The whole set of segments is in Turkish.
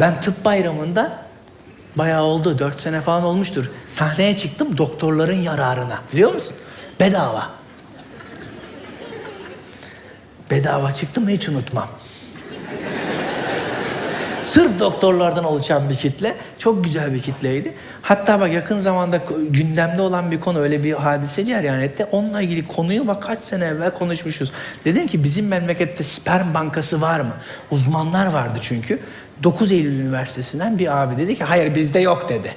Ben tıp bayramında bayağı oldu. Dört sene falan olmuştur. Sahneye çıktım doktorların yararına. Biliyor musun? Bedava. Bedava çıktım hiç unutmam. Sırf doktorlardan oluşan bir kitle. Çok güzel bir kitleydi. Hatta bak yakın zamanda gündemde olan bir konu öyle bir hadise cereyan etti. Onunla ilgili konuyu bak kaç sene evvel konuşmuşuz. Dedim ki bizim memlekette sperm bankası var mı? Uzmanlar vardı çünkü. 9 Eylül Üniversitesi'nden bir abi dedi ki hayır bizde yok dedi.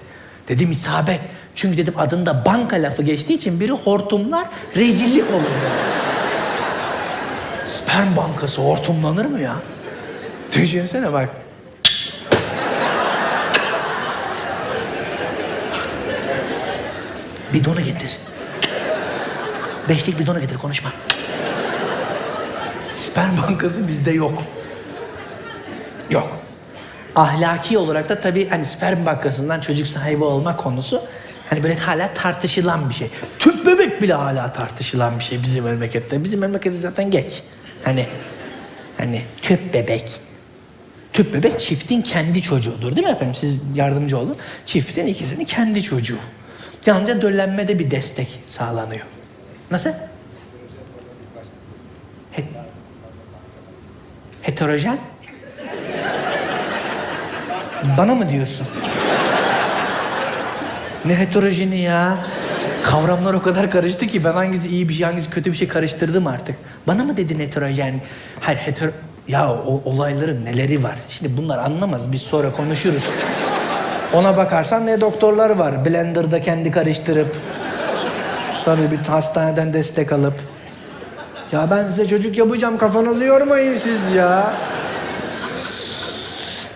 Dedim isabet. Çünkü dedim adında banka lafı geçtiği için biri hortumlar rezillik olur. Sperm bankası hortumlanır mı ya? Düşünsene bak. Bidonu getir. Beşlik bidonu getir konuşma. Sperm bankası bizde. Yok. Ahlaki olarak da tabii hani sperm bankasından çocuk sahibi olma konusu hani böyle hala tartışılan bir şey. Tüp bebek bile hala tartışılan bir şey bizim memlekette. Bizim memlekette zaten geç. Hani hani tüp bebek. Tüp bebek çiftin kendi çocuğudur değil mi efendim? Siz yardımcı olun. Çiftin ikisinin kendi çocuğu. Yalnızca döllenmede bir destek sağlanıyor. Nasıl? Het heterojen? Bana mı diyorsun? Ne heterojeni ya? Kavramlar o kadar karıştı ki ben hangisi iyi bir şey hangisi kötü bir şey karıştırdım artık. Bana mı dedin heterojen? Hayır heter... Ya o olayların neleri var? Şimdi bunlar anlamaz biz sonra konuşuruz. Ona bakarsan ne doktorlar var. Blender'da kendi karıştırıp. Tabii bir hastaneden destek alıp. Ya ben size çocuk yapacağım kafanızı yormayın siz ya.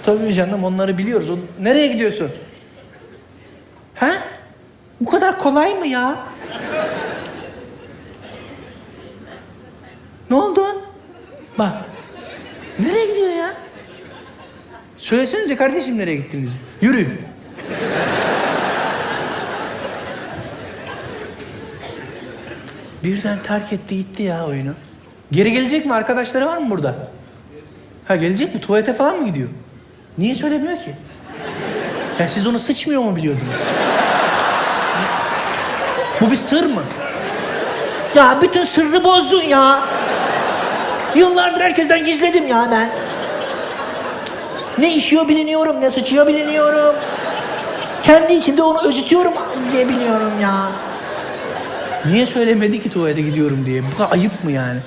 Tabii canım onları biliyoruz. O- Nereye gidiyorsun? Ha? Bu kadar kolay mı ya? Ne oldu? Bak. Nereye gidiyor ya? Söylesenize kardeşim nereye gittiniz? Yürü. Birden terk etti gitti ya oyunu. Geri gelecek mi? Arkadaşları var mı burada? Ha gelecek mi? Tuvalete falan mı gidiyor? Niye söylemiyor ki? Ya siz onu sıçmıyor mu biliyordunuz? Bu bir sır mı? Ya bütün sırrı bozdun ya. Yıllardır herkesten gizledim ya ben. Ne işiyor biliniyorum, ne sıçıyor biliniyorum. Kendi içimde onu özütüyorum diye biliyorum ya. Niye söylemedi ki tuvalete gidiyorum diye? Bu kadar ayıp mı yani?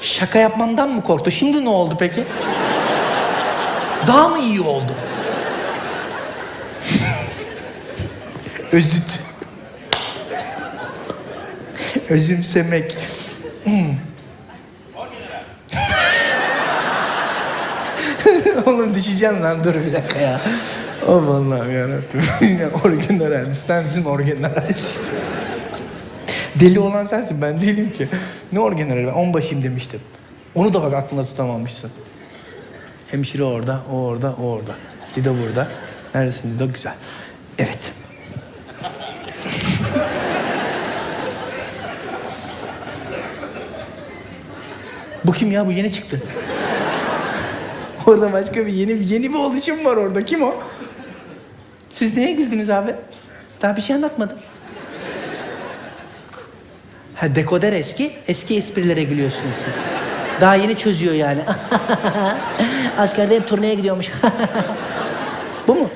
Şaka yapmamdan mı korktu? Şimdi ne oldu peki? Daha mı iyi oldu? Özüt. Özümsemek. Oğlum düşeceksin lan dur bir dakika ya. Oh vallahi yarabbim. Yine orgeneral. Sensin orgeneral. Deli olan sensin ben değilim ki. Ne orgeneral ben onbaşıyım demiştim. Onu da bak aklında tutamamışsın. Hemşire orada, o orada, o orada. Dido burada. Neredesin Dido? Güzel. Evet. Bu kim ya? Bu yeni çıktı. Orada başka bir yeni yeni bir oluşum var orada. Kim o? Siz neye güldünüz abi? Daha bir şey anlatmadım. Ha dekoder eski, eski esprilere gülüyorsunuz siz. Daha yeni çözüyor yani. Askerde hep turneye gidiyormuş. Bu mu?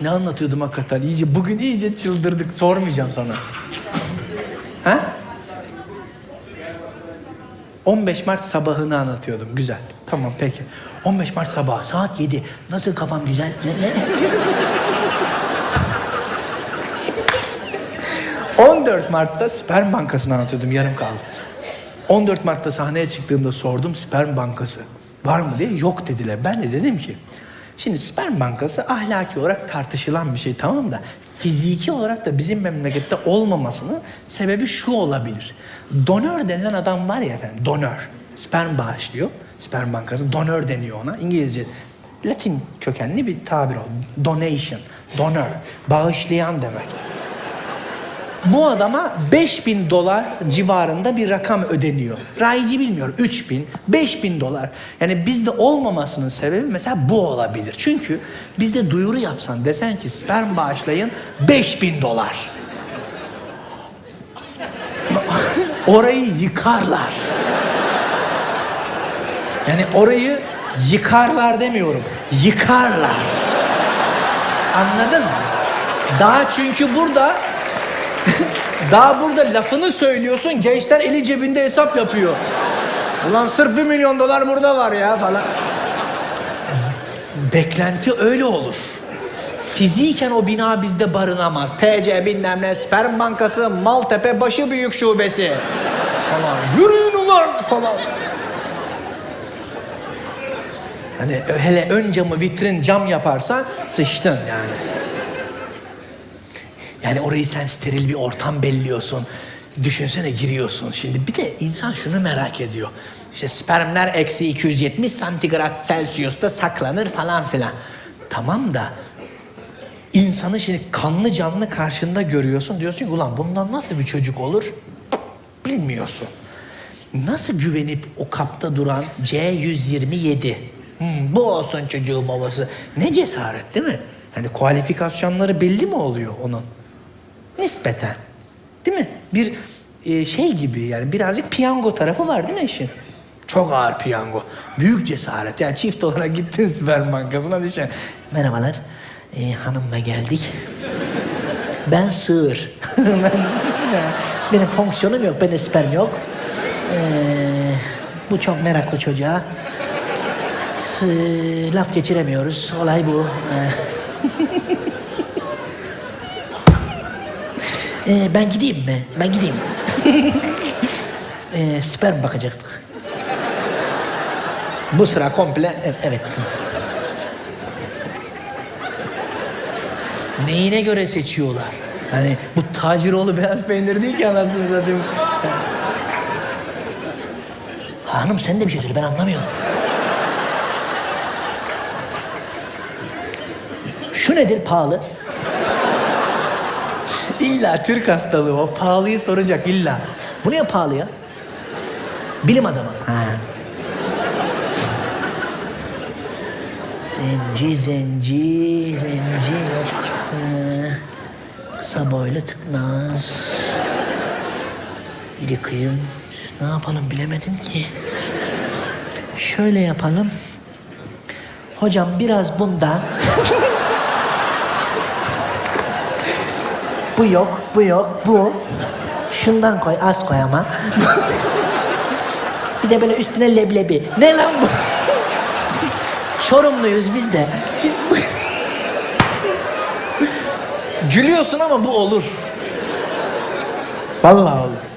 Ne anlatıyordum hakikaten? İyice bugün iyice çıldırdık. Sormayacağım sana. ha? 15 Mart sabahını anlatıyordum. Güzel. Tamam peki. 15 Mart sabahı saat 7. Nasıl kafam güzel? Ne, ne? 14 Mart'ta sperm bankasını anlatıyordum. Yarım kaldı. 14 Mart'ta sahneye çıktığımda sordum sperm bankası var mı diye. Yok dediler. Ben de dedim ki şimdi sperm bankası ahlaki olarak tartışılan bir şey tamam da fiziki olarak da bizim memlekette olmamasının sebebi şu olabilir. Donör denilen adam var ya efendim donör. Sperm bağışlıyor. Sperm bankası donör deniyor ona. İngilizce Latin kökenli bir tabir o. Donation. Donör. Bağışlayan demek. Bu adama 5000 dolar civarında bir rakam ödeniyor. Rayici bilmiyorum. 3000, 5000 dolar. Yani bizde olmamasının sebebi mesela bu olabilir. Çünkü bizde duyuru yapsan desen ki sperm bağışlayın 5000 dolar. Orayı yıkarlar. Yani orayı yıkarlar demiyorum. Yıkarlar. Anladın mı? Daha çünkü burada daha burada lafını söylüyorsun gençler eli cebinde hesap yapıyor. Ulan sırf bir milyon dolar burada var ya falan. Beklenti öyle olur. Fiziken o bina bizde barınamaz. TC bilmem ne, sperm bankası, Maltepe başı büyük şubesi. Falan. Yürüyün ulan falan. Hani hele ön camı vitrin cam yaparsan sıçtın yani. Yani orayı sen steril bir ortam belliyorsun. Düşünsene giriyorsun şimdi. Bir de insan şunu merak ediyor. İşte spermler eksi 270 santigrat Celsius'ta saklanır falan filan. Tamam da insanı şimdi kanlı canlı karşında görüyorsun. Diyorsun ki ulan bundan nasıl bir çocuk olur? Bilmiyorsun. Nasıl güvenip o kapta duran C127? Hmm, bu olsun çocuğun babası. Ne cesaret değil mi? Hani kualifikasyonları belli mi oluyor onun? Nispeten. Değil mi? Bir e, şey gibi yani birazcık piyango tarafı var değil mi işin? Çok ağır piyango. Büyük cesaret. Yani çift olarak gittin sperm bankasına düşün. Merhabalar. E, hanımla geldik. Ben sığır. ben, benim fonksiyonum yok. Benim sperm yok. E, bu çok meraklı çocuğa. E, laf geçiremiyoruz. Olay bu. E, Ee, ben gideyim mi? Ben gideyim. ee, sperm bakacaktık. Bu sıra komple, e- evet. Neyine göre seçiyorlar? Hani bu Taciroğlu beyaz peynir değil ki anasını satayım. Hanım sen de bir şey söyle ben anlamıyorum. Şu nedir pahalı? İlla Türk hastalığı o pahalıyı soracak illa. Bu niye pahalı ya? Bilim adamı. Ha. Zenci, zenci, zenci yok. Kısa boylu tıknaz. İri kıyım. Ne yapalım bilemedim ki. Şöyle yapalım. Hocam biraz bundan. Bu yok, bu yok, bu. Şundan koy, az koy ama. bir de böyle üstüne leblebi. Ne lan bu? Çorumluyuz biz de. Şimdi bu- Gülüyorsun ama bu olur. Vallahi olur.